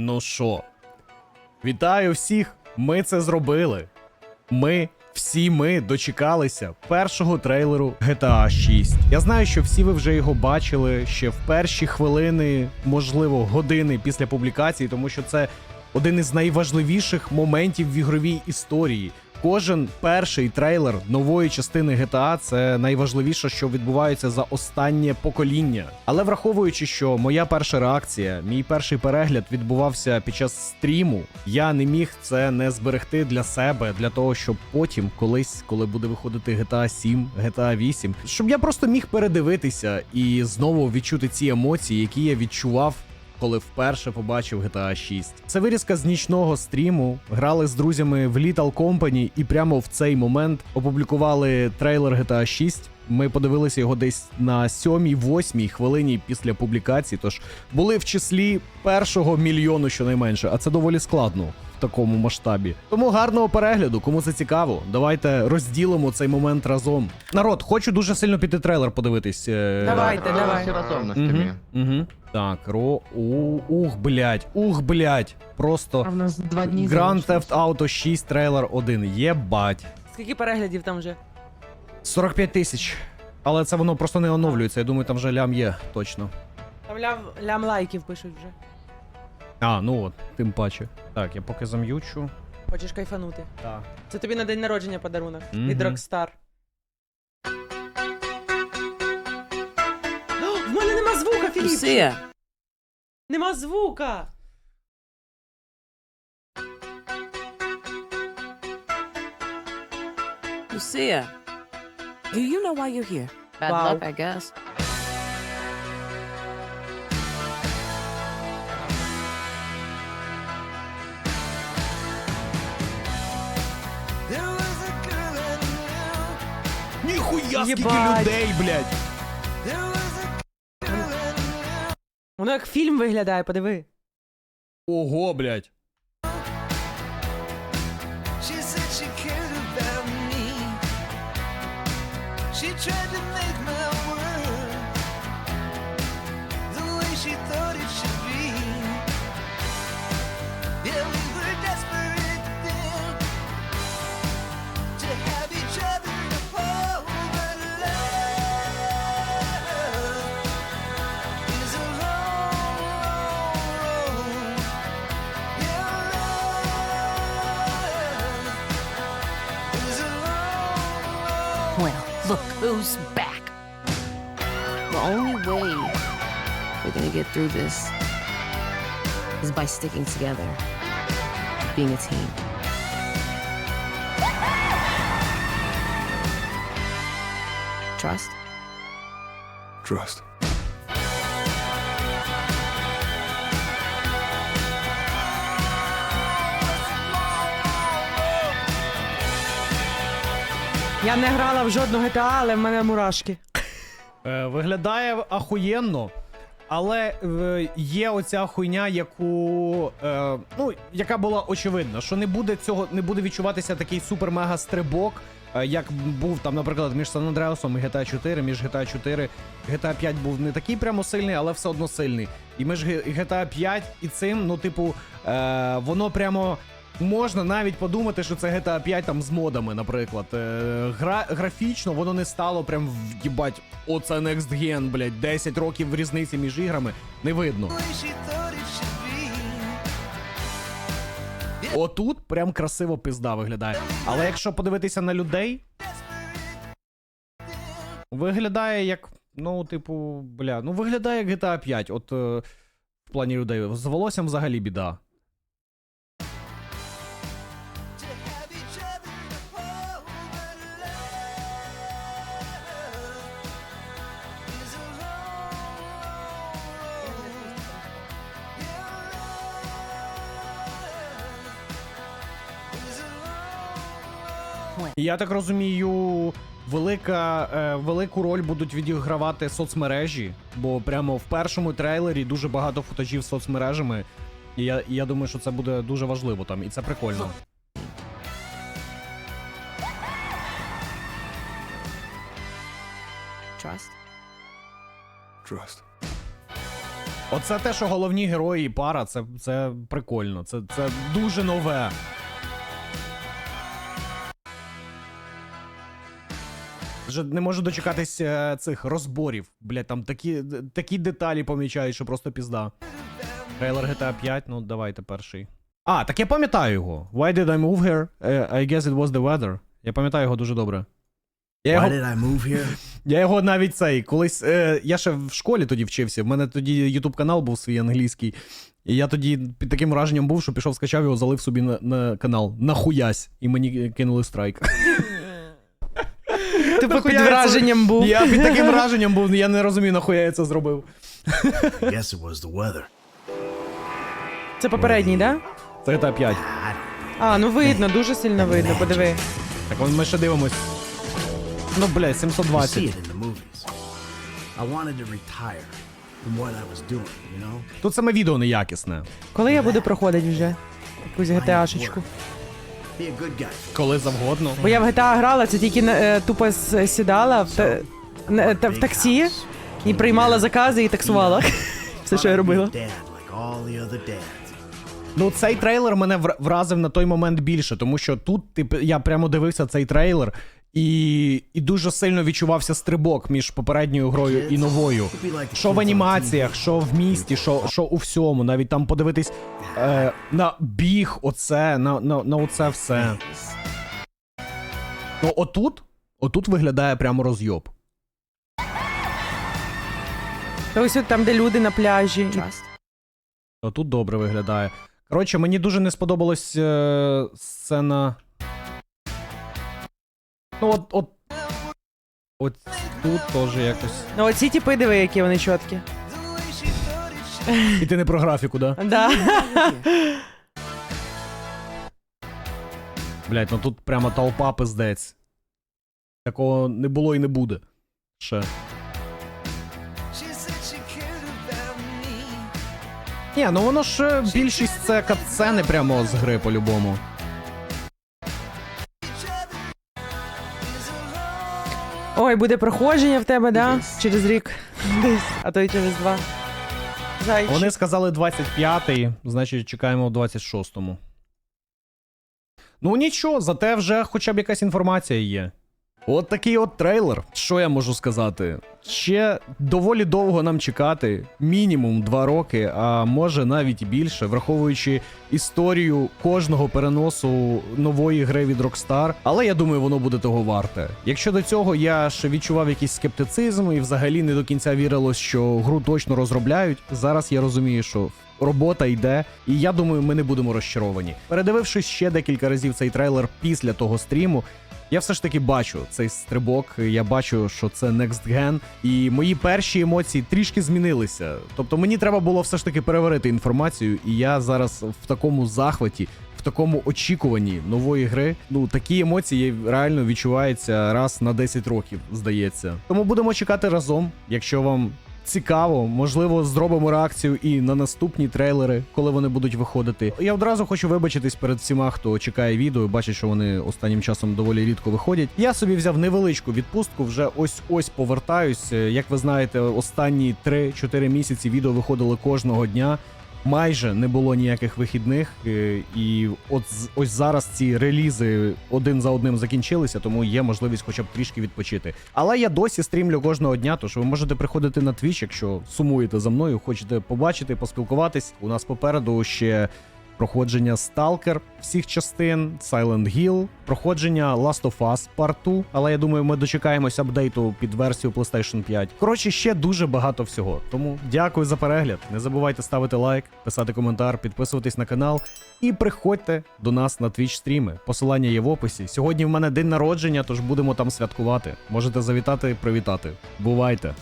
Ну що, вітаю всіх! Ми це зробили. Ми, всі ми дочекалися першого трейлеру GTA 6. Я знаю, що всі ви вже його бачили ще в перші хвилини, можливо, години після публікації, тому що це один із найважливіших моментів в ігровій історії. Кожен перший трейлер нової частини GTA – це найважливіше, що відбувається за останнє покоління. Але враховуючи, що моя перша реакція, мій перший перегляд відбувався під час стріму, я не міг це не зберегти для себе, для того, щоб потім, колись, коли буде виходити GTA 7, GTA 8, щоб я просто міг передивитися і знову відчути ці емоції, які я відчував коли вперше побачив GTA 6. Це вирізка з нічного стріму. Грали з друзями в Little Company і прямо в цей момент опублікували трейлер GTA 6. Ми подивилися його десь на 7-8 хвилині після публікації. Тож були в числі першого мільйону щонайменше, а це доволі складно в такому масштабі. Тому гарного перегляду, кому це цікаво. Давайте розділимо цей момент разом. Народ, хочу дуже сильно піти трейлер подивитись. е, Давайте, давай. Всі разом на Угу, стрімі. угу. Так, ро. У, ух, блять, ух, блять. А Просто в нас два дні Grand. Theft Auto 6 трейлер 1. Єбать. Скільки переглядів там вже? 45 тисяч. Але це воно просто не оновлюється. Я думаю, там вже лям є точно. Там лям, лям лайків пишуть вже. А, ну от, тим паче. Так, я поки зам'ючу. Хочеш кайфанути. Так. Це тобі на день народження подарунок Мгм. від Rockstar. О, В мене нема звука, Філіп! Lucia, Нема звука! Lucia, do you know why you're here? Bad Wow. luck, I guess. Ніхуя скільки Єбать. людей, блять. Воно як фільм виглядає, подиви. Ого, блять. She said she cared about me. She tried to make my back. The only way we're gonna get through this is by sticking together, being a team. Trust? Trust. Я не грала в жодну GTA, але в мене мурашки. Е, виглядає ахуєнно, але е, є оця хуйня, яку. Е, ну, яка була очевидна, що не буде цього, не буде відчуватися такий супер-мега стрибок, як був там, наприклад, між Сан Андреасом і GTA 4, між GTA 4. GTA 5 був не такий прямо сильний, але все одно сильний. І між GTA 5 і цим, ну, типу, е, воно прямо. Можна навіть подумати, що це GTA 5 там з модами, наприклад. Е, гра, графічно воно не стало прям в'їбать. Оце Next Gen, блядь, 10 років різниці між іграми. Не видно. Отут прям красиво пизда виглядає. Але якщо подивитися на людей, виглядає як. Ну, типу, бля, ну виглядає як GTA 5. От е, в плані людей. З волоссям взагалі біда. І Я так розумію, велика, е, велику роль будуть відігравати соцмережі, бо прямо в першому трейлері дуже багато футажів з соцмережами. І я, і я думаю, що це буде дуже важливо там, і це прикольно. Trust? Trust. Оце те, що головні герої і пара, це, це прикольно. Це, це дуже нове. Вже не можу дочекатись е, цих розборів. Блять, там такі, такі деталі помічають, що просто пізда. Трейлер GTA 5, ну давайте перший. А, так я пам'ятаю його. Why did I move here? Uh, I guess it was the weather. Я пам'ятаю його дуже добре. Я його, Why did I move here? я його навіть цей колись. Е, я ще в школі тоді вчився. В мене тоді ютуб канал був свій англійський. І я тоді під таким враженням був, що пішов, скачав його, залив собі на, на канал. Нахуясь. І мені кинули страйк. Типу під враженням був. Я під таким враженням був, я не розумію, нахуя я це зробив. I guess it was the weather. Це попередній, да? Це GTA 5. А, ну видно, дуже сильно видно, подиви. Так ми ще дивимось. Ну, блядь, You 720. it in the movies. I wanted to retire from what I was doing, you know? Тут саме відео неякісне. Коли я буду проходити вже? Якусь GTA-шечку. Коли завгодно. Бо я в GTA грала, це тільки е, тупо сідала в, та- в таксі і приймала закази і таксувала. Все, що я робила. Ну, цей трейлер мене вразив на той момент більше, тому що тут тип, я прямо дивився цей трейлер, і, і дуже сильно відчувався стрибок між попередньою грою і новою. Що в анімаціях, що в місті, що, що у всьому. Навіть там подивитись е, на біг, оце, на, на, на оце все. Ну, отут, отут виглядає прямо розйоб. Та ось от там, де люди на пляжі. Отут добре виглядає. Коротше, мені дуже не сподобалась е, сцена. Ну, от, от. От тут теж якось. Ну оці типи диви, які вони чіткі. І ти не про графіку, да? Да. Блять, ну тут прямо толпа пиздець. Такого не було і не буде. Ще. Ні, ну воно ж е, більшість це катсцени прямо з гри по-любому. Ой, буде проходження в тебе, да? Через рік. Десь, а то й через два. Зайчик. Вони сказали 25-й, значить чекаємо в 26-му. Ну нічого, зате вже хоча б якась інформація є. От такий от трейлер. Що я можу сказати? Ще доволі довго нам чекати, мінімум 2 роки, а може навіть більше, враховуючи історію кожного переносу нової гри від Rockstar. Але я думаю, воно буде того варте. Якщо до цього я ще відчував якийсь скептицизм і взагалі не до кінця вірилось, що гру точно розробляють. Зараз я розумію, що робота йде, і я думаю, ми не будемо розчаровані. Передивившись ще декілька разів цей трейлер після того стріму. Я все ж таки бачу цей стрибок. Я бачу, що це Next Gen, і мої перші емоції трішки змінилися. Тобто мені треба було все ж таки переварити інформацію, і я зараз в такому захваті, в такому очікуванні нової гри. Ну такі емоції реально відчуваються раз на 10 років, здається. Тому будемо чекати разом, якщо вам. Цікаво, можливо, зробимо реакцію і на наступні трейлери, коли вони будуть виходити. Я одразу хочу вибачитись перед всіма, хто чекає відео, бачить, що вони останнім часом доволі рідко виходять. Я собі взяв невеличку відпустку, вже ось ось повертаюсь. Як ви знаєте, останні 3-4 місяці відео виходили кожного дня. Майже не було ніяких вихідних, е, і от ось зараз ці релізи один за одним закінчилися, тому є можливість хоча б трішки відпочити. Але я досі стрімлю кожного дня, тож ви можете приходити на твіч, якщо сумуєте за мною, хочете побачити, поспілкуватись. У нас попереду ще проходження Stalker всіх частин, Silent Hill, проходження Last of Us Part 2, але я думаю, ми дочекаємось апдейту під версію PlayStation 5. Коротше, ще дуже багато всього. Тому дякую за перегляд. Не забувайте ставити лайк, писати коментар, підписуватись на канал і приходьте до нас на Twitch стріми. Посилання є в описі. Сьогодні в мене день народження, тож будемо там святкувати. Можете завітати, привітати. Бувайте!